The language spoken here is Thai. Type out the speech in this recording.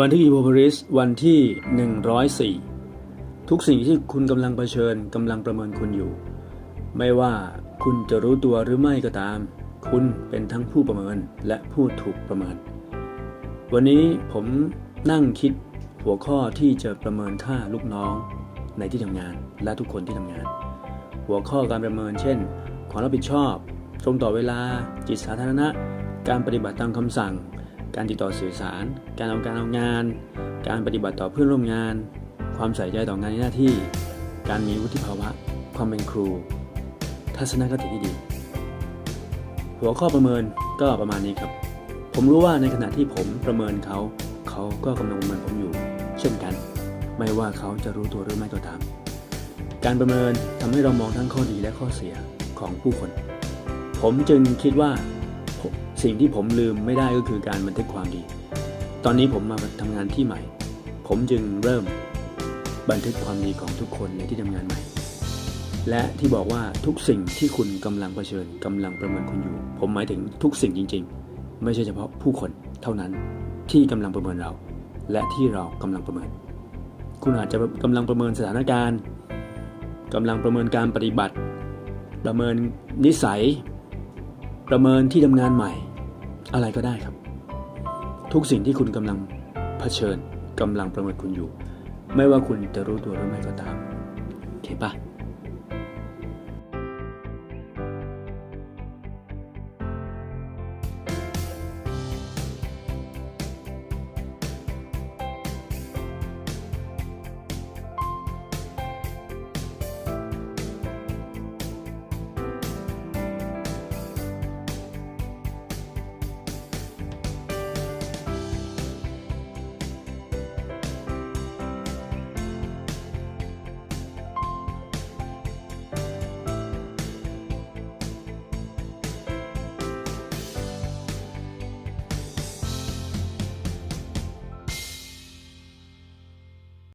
บันทึกอีโวริสวันที่ 104 ทุกสิ่งที่คุณกำลังเผชิญกำลังประเมินคุณอยู่ ไม่ว่าคุณจะรู้ตัวหรือไม่ก็ตาม คุณเป็นทั้งผู้ประเมินและผู้ถูกประเมิน วันนี้ผมนั่งคิดหัวข้อที่จะประเมินค่าลูกน้องในที่ทำงาน และทุกคนที่ทำงาน หัวข้อการประเมิน เช่น ความรับผิดชอบ ตรงต่อเวลา จิตสาธารณะ การปฏิบัติตามคำสั่ง การติดต่อสื่อสาร การเอาการเอางาน การปฏิบัติต่อเพื่อนร่วมงาน ความใส่ใจต่องานในหน้าที่ การมีวุฒิภาวะ ความเป็นครู ทัศนคติที่ดี หัวข้อประเมินก็ประมาณนี้ครับ ผมรู้ว่าในขณะที่ผมประเมินเขา เขาก็กำลังประเมินผมอยู่ เช่นกัน ไม่ว่าเขาจะรู้ตัวหรือไม่ก็ตาม การประเมินทำให้เรามองทั้งข้อดีและข้อเสียของผู้คน ผมจึงคิดว่า สิ่งที่ผมลืมไม่ได้ก็คือการบันทึกความดี ตอนนี้ผมมาทำงานที่ใหม่ ผมจึงเริ่มบันทึกความดีของทุกคนในที่ทำงานใหม่ และที่บอกว่าทุกสิ่งที่คุณกำลังเผชิญกำลังประเมินคุณอยู่ ผมหมายถึงทุกสิ่งจริง ๆ ไม่ใช่เฉพาะผู้คนเท่านั้นที่กำลังประเมินเรา และที่เรากำลังประเมิน คุณอาจจะกำลังประเมินสถานการณ์กำลังประเมินการปฏิบัติ ประเมินนิสัย ประเมินที่ทำงานใหม่ อะไรก็ได้ครับ ทุกสิ่งที่คุณกำลังเผชิญกำลังประเมินคุณอยู่ ไม่ว่าคุณจะรู้ตัวหรือไม่ก็ตามโอเคปะ